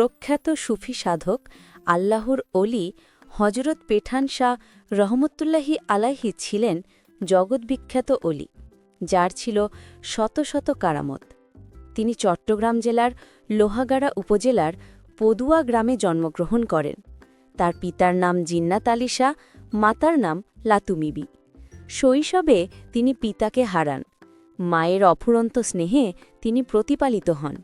প্রখ্যাত সুফি সাধক আল্লাহর অলি হজরত পেঠান শাহ রহমতুল্লাহি আলাহি ছিলেন জগৎবিখ্যাত অলি যার ছিল শত শত কারামত। তিনি চট্টগ্রাম জেলার লোহাগাড়া উপজেলার পদুয়া গ্রামে জন্মগ্রহণ করেন। তার পিতার নাম জিন্নাত আলী শাহ, মাতার নাম লাতুমিবি। শৈশবে তিনি পিতাকে হারান। মায়ের অফুরন্ত স্নেহে তিনি প্রতিপালিত হন।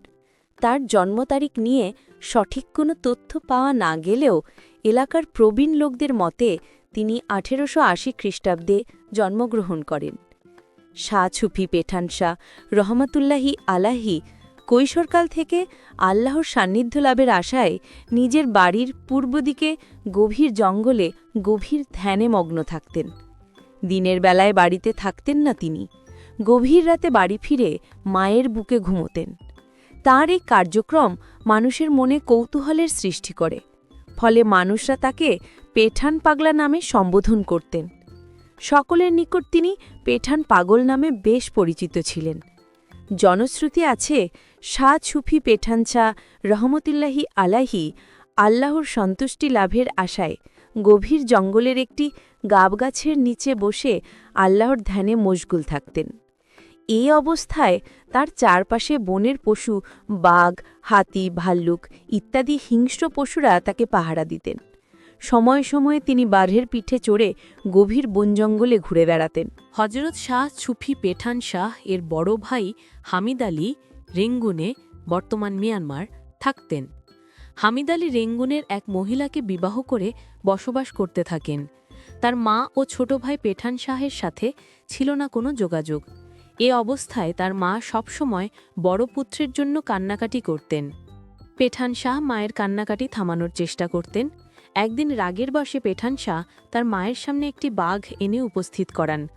তার জন্ম তারিখ নিয়ে সঠিক কোনো তথ্য পাওয়া না গেলেও এলাকার প্রবীণ লোকদের মতে তিনি আঠেরোশো আশি খ্রিস্টাব্দে জন্মগ্রহণ করেন। শাহ ছুফি পেঠান শাহ রহমতুল্লাহি আলাহি কৈশোরকাল থেকে আল্লাহর সান্নিধ্য লাভের আশায় নিজের বাড়ির পূর্ব দিকে গভীর জঙ্গলে গভীর ধ্যানে মগ্ন থাকতেন। দিনের বেলায় বাড়িতে থাকতেন না তিনি। গভীর রাতে বাড়ি ফিরে মায়ের বুকে ঘুমোতেন। তাঁর এই কার্যক্রম মানুষের মনে কৌতূহলের সৃষ্টি করে। ফলে মানুষরা তাকে পেঠান পাগলা নামে সম্বোধন করতেন। সকলের নিকট তিনি পেঠান পাগল নামে বেশ পরিচিত ছিলেন। জনশ্রুতি আছে শাহ ছুফি পেঠান শাহ রহমতুল্লাহি আলাহি আল্লাহর সন্তুষ্টি লাভের আশায় গভীর জঙ্গলের একটি গাবগাছের নিচে বসে আল্লাহর ধ্যানে মশগুল থাকতেন। এই অবস্থায় তার চারপাশে বনের পশু, বাঘ, হাতি, ভাল্লুক ইত্যাদি হিংস্র পশুরা তাকে পাহারা দিতেন। সময়ে সময়ে তিনি বাঘের পিঠে চড়ে গভীর বন জঙ্গলে ঘুরে বেড়াতেন। হজরত শাহ ছুফি পেঠান শাহ এর বড় ভাই হামিদ আলী রেঙ্গুনে বর্তমান মিয়ানমার থাকতেন। হামিদ আলী রেঙ্গুনের এক মহিলাকে বিবাহ করে বসবাস করতে থাকেন। তার মা ও ছোট ভাই পেঠান শাহের সাথে ছিল না কোনো যোগাযোগ। এ অবস্থায় তার মা সবসময় বড় পুত্রের জন্য কান্নাকাটি করতেন। পেঠান শাহ মায়ের কান্নাকাটি থামানোর চেষ্টা করতেন। একদিন রাগের বসে পেঠান শাহ তার মায়ের সামনে একটি বাঘ এনে উপস্থিত করান।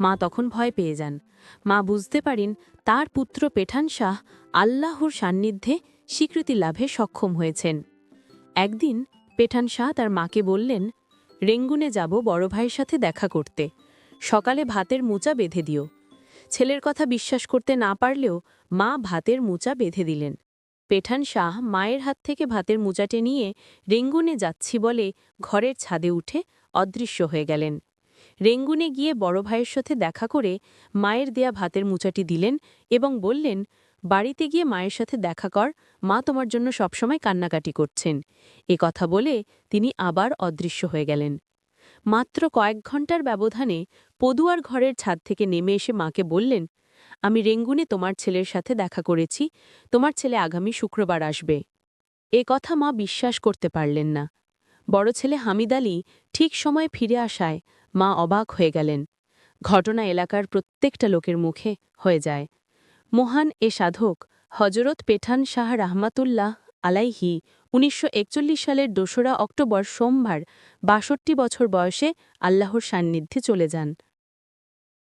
মা তখন ভয় পেয়ে যান। মা বুঝতে পারেন তার পুত্র পেঠান শাহ আল্লাহর সান্নিধ্যে স্বীকৃতি লাভে সক্ষম হয়েছেন। একদিন পেঠান শাহ তার মাকে বললেন, রেঙ্গুনে যাব বড় ভাইয়ের সাথে দেখা করতে। সকালে ভাতের মোচা বেঁধে দিও। ছেলের কথা বিশ্বাস করতে না পারলেও মা ভাতের মুচা বেঁধে দিলেন। পেঠান শাহ মায়ের হাত থেকে ভাতের মুচাটে নিয়ে রেঙ্গুনে যাচ্ছি বলে ঘরের ছাদে উঠে অদৃশ্য হয়ে গেলেন। রেঙ্গুনে গিয়ে বড় ভাইয়ের সাথে দেখা করে মায়ের দেয়া ভাতের মুচাটি দিলেন এবং বললেন, বাড়িতে গিয়ে মায়ের সাথে দেখা কর, মা তোমার জন্য সবসময় কান্নাকাটি করছেন। এ কথা বলে তিনি আবার অদৃশ্য হয়ে গেলেন। মাত্র কয়েক ঘণ্টার ব্যবধানে পদুয়ার ঘরের ছাদ থেকে নেমে এসে মাকে বললেন, আমি রেঙ্গুনে তোমার ছেলের সাথে দেখা করেছি। তোমার ছেলে আগামী শুক্রবার আসবে। এ কথা মা বিশ্বাস করতে পারলেন না। বড় ছেলে হামিদ আলী ঠিক সময়ে ফিরে আসায় মা অবাক হয়ে গেলেন। ঘটনা এলাকার প্রত্যেকটা লোকের মুখে হয়ে যায়। মহান এ সাধক হজরত পেঠান শাহ রাহমাতুল্লাহ আলাইহি উনিশশো একচল্লিশ সালের দোসরা অক্টোবর সোমবার বাষট্টি বছর বয়সে আল্লাহর সান্নিধ্যে চলে যান।